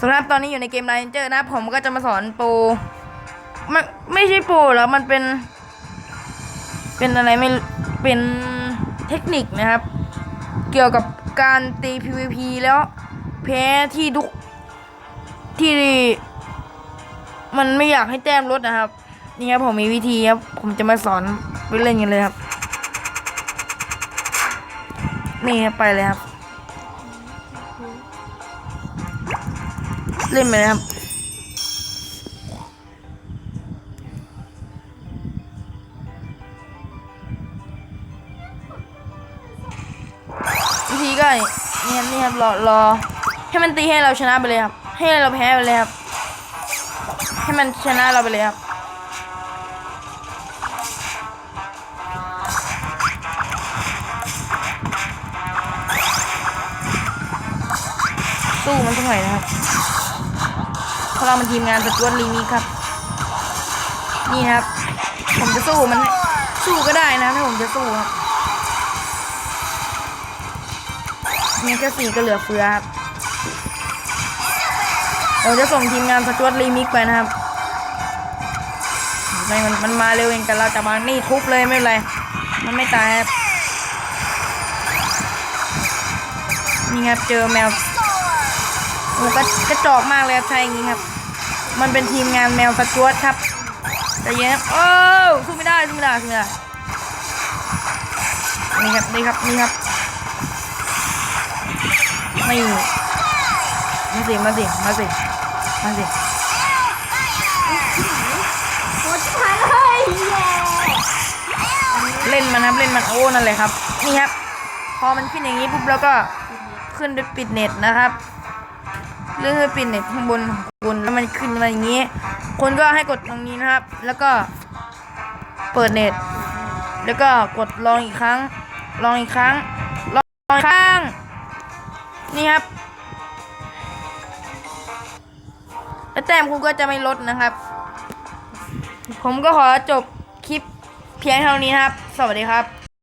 สำหรับตอนนี้อยู่ในเกมไลน์เจอร์นะ ผมก็จะมาสอนโปรไม่ไม่ใช่โปรแล้วมันเป็น เป็นอะไรไม่เป็นเทคนิคนะครับ เกี่ยวกับการตี PVP แล้วแพ้ที่ทุกที่มันไม่อยากให้แต้มลดนะครับ นี่ครับผมมีวิธีครับ ผมจะมาสอนไปเล่นกันเลยครับ นี่ครับไปเลยครับ เล่นไปเลยครับวิธีก็นี่ครับนี่ครับรอรอให้มันตีให้เราชนะไปเลยครับ ให้เราแพ้ไปเลยครับ ให้มันชนะเราไปเลยครับสู้มันสักหน่อยนะครับ พราเรามันทีมงานสจวตลีมีครับ นี่ครับ ผมจะสู้มันสู้ก็ได้นะถ้าผมจะสู้ครับมีแค่สี่ก็เหลือเฟือครับเราจะส่งทีมงานสจวตรีมิกไปนะครับไม่มันมันมาเร็วเองแต่เราจะมานี่ทุบเลยไม่เป็นไร มันไม่ตายครับ นี่ครับเจอแมวมันก็กระจอกมากเลยครับใช่อย่างนี้ครับ มันเป็นทีมงานแมวสจวตครับแต่เย็นครับโอ้วสู้ไม่ได้สู้ไม่ได้สู้ไม่ได้นี่ครับนี่ครับนี่ครับไม่มาสิมาสิมาสิมาสิหมดท้ายเลยเย้เล่นมันครับเล่นมันโอ้นั่นเลยครับนี่ครับ พอมันขึ้นอย่างนี้ปุ๊บแล้วก็ขึ้นด้วยปิดเน็ตนะครับ เรื่องด้วยปิดเน็ตข้างบนบนแล้วมันขึ้น มาอย่างนี้ คนก็ให้กดตรงนี้นะครับ แล้วก็เปิดเน็ต แล้วก็กดลองอีกครั้ง ลองอีกครั้ง ลองอีกครั้ง นี่ครับ แล้วแต้มคุณก็จะไม่ลดนะครับ ผมก็ขอจบคลิปเพียงเท่านี้นะครับ สวัสดีครับ